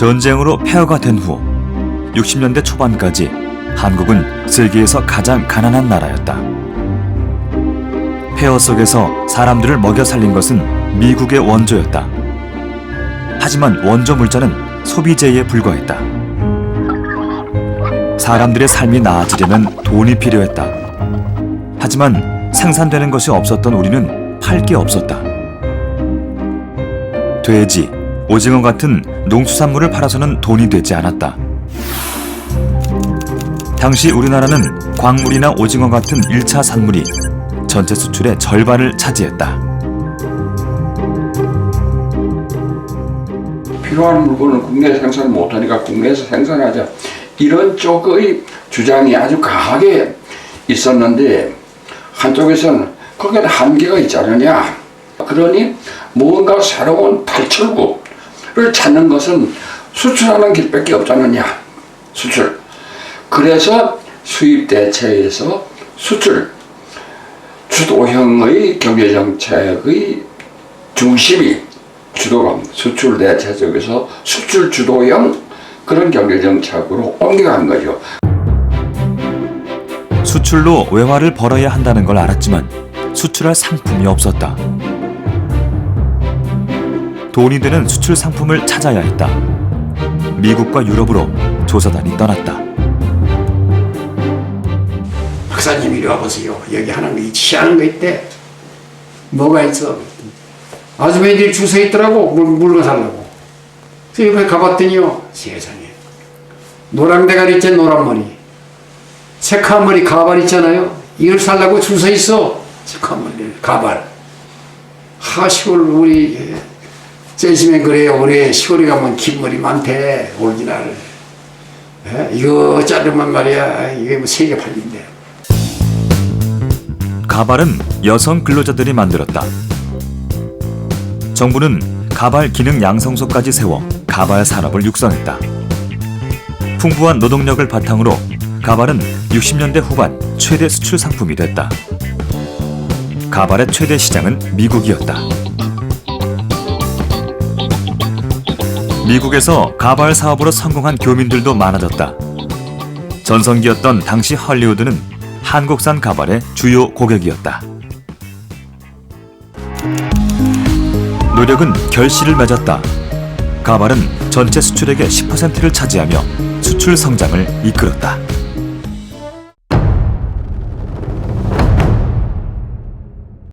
전쟁으로 폐허가 된 후 60년대 초반까지 한국은 세계에서 가장 가난한 나라였다. 폐허 속에서 사람들을 먹여 살린 것은 미국의 원조였다. 하지만 원조 물자는 소비재에 불과했다. 사람들의 삶이 나아지려면 돈이 필요했다. 하지만 생산되는 것이 없었던 우리는 팔 게 없었다. 돼지, 오징어 같은 농수산물을 팔아서는 돈이 되지 않았다. 당시 우리나라는 광물이나 오징어 같은 1차 산물이 전체 수출의 절반을 차지했다. 필요한 물건을 국내 생산 못하니까 국내에서 생산하자 이런 쪽의 주장이 아주 강하게 있었는데 한쪽에서는 거기에 한계가 있지 않느냐 그러니 무언가 새로운 탈출구 를 찾는 것은 수출하는 길밖에 없지 않느냐 수출 그래서 수입 대체에서 수출 주도형의 경제정책의 중심이 주도감 수출 대체적에서 수출 주도형 그런 경제정책으로 옮겨간 거죠. 수출로 외화를 벌어야 한다는 걸 알았지만 수출할 상품이 없었다. 돈이 되는 수출 상품을 찾아야 했다. 미국과 유럽으로 조사단이 떠났다. 박사님 이리 와보세요. 여기 하는 거 취하는 거 있대. 뭐가 있어? 아주머니들이 줄서 있더라고 물, 물건 살라고. 그래서 옆에 가봤더니요 세상에 노랑 대가리 있잖아 노란 머리 새카만 머리 가발 있잖아요 이걸 살라고 줄서 있어 새카만 머리 가발 하 시골 우리 째시면 그래요 올해 시골에 가면 긴 머리 많대 오리지널 에? 이거 자르면 말이야 이게 뭐 세계 팔린대 가발은 여성 근로자들이 만들었다. 정부는 가발 기능 양성소까지 세워 가발 산업을 육성했다. 풍부한 노동력을 바탕으로 가발은 60년대 후반 최대 수출 상품이 됐다. 가발의 최대 시장은 미국이었다. 미국에서 가발 사업으로 성공한 교민들도 많아졌다. 전성기였던 당시 헐리우드는 한국산 가발의 주요 고객이었다. 노력은 결실을 맺었다. 가발은 전체 수출액의 10%를 차지하며 수출 성장을 이끌었다.